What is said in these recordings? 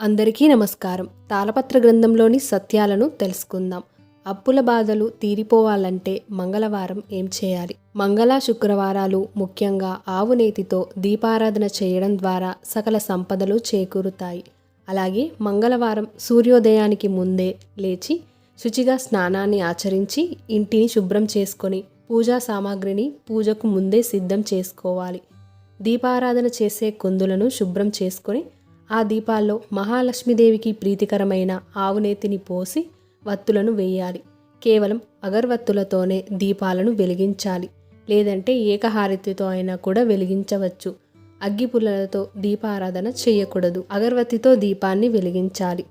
అందరికీ నమస్కారం. తాళపత్ర గ్రంథంలోని సత్యాలను తెలుసుకుందాం. అప్పుల బాధలు తీరిపోవాలంటే మంగళవారం ఏం చేయాలి? మంగళ శుక్రవారాలు ముఖ్యంగా ఆవు నేతితో దీపారాధన చేయడం ద్వారా సకల సంపదలు చేకూరుతాయి. అలాగే మంగళవారం సూర్యోదయానికి ముందే లేచి శుచిగా స్నానాన్ని ఆచరించి ఇంటిని శుభ్రం చేసుకొని పూజా సామాగ్రిని పూజకు ముందే సిద్ధం చేసుకోవాలి. దీపారాధన చేసే కుందులను శుభ్రం చేసుకొని ఆ దీపాల్లో మహాలక్ష్మీదేవికి ప్రీతికరమైన ఆవునేతిని పోసి వత్తులను వేయాలి. కేవలం అగర్వత్తులతోనే దీపాలను వెలిగించాలి. లేదంటే ఏకహారతితో అయినా కూడా వెలిగించవచ్చు. అగ్గిపుల్లలతో దీపారాధన చేయకూడదు. అగర్వత్తితో దీపాన్ని వెలిగించాలి.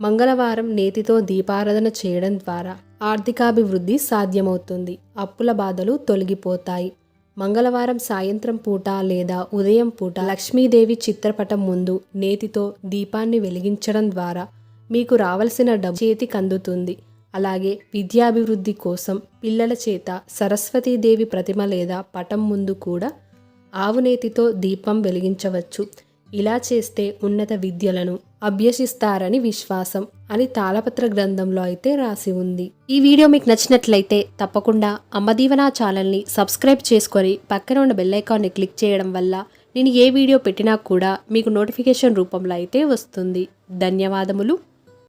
మంగళవారం నేతితో దీపారాధన చేయడం ద్వారా ఆర్థికాభివృద్ధి సాధ్యమవుతుంది. అప్పుల బాధలు తొలగిపోతాయి. మంగళవారం సాయంత్రం పూట లేదా ఉదయం పూట లక్ష్మీదేవి చిత్రపటం ముందు నేతితో దీపాన్ని వెలిగించడం ద్వారా మీకు రావలసిన డబ్బు చేతికి అందుతుంది. అలాగే విద్యాభివృద్ధి కోసం పిల్లల చేత సరస్వతీదేవి ప్రతిమ లేదా పటం ముందు కూడా ఆవునేతితో దీపం వెలిగించవచ్చు. ఇలా చేస్తే ఉన్నత విద్యలను అభ్యసిస్తారని విశ్వాసం అని తాళపత్ర గ్రంథంలో అయితే రాసి ఉంది. ఈ వీడియో మీకు నచ్చినట్లయితే తప్పకుండా అమ్మదీవనా ఛానల్ని సబ్స్క్రైబ్ చేసుకొని పక్కన ఉన్న బెల్ ఐకాన్ని క్లిక్ చేయడం వల్ల నేను ఏ వీడియో పెట్టినా కూడా మీకు నోటిఫికేషన్ రూపంలో అయితే వస్తుంది. ధన్యవాదములు.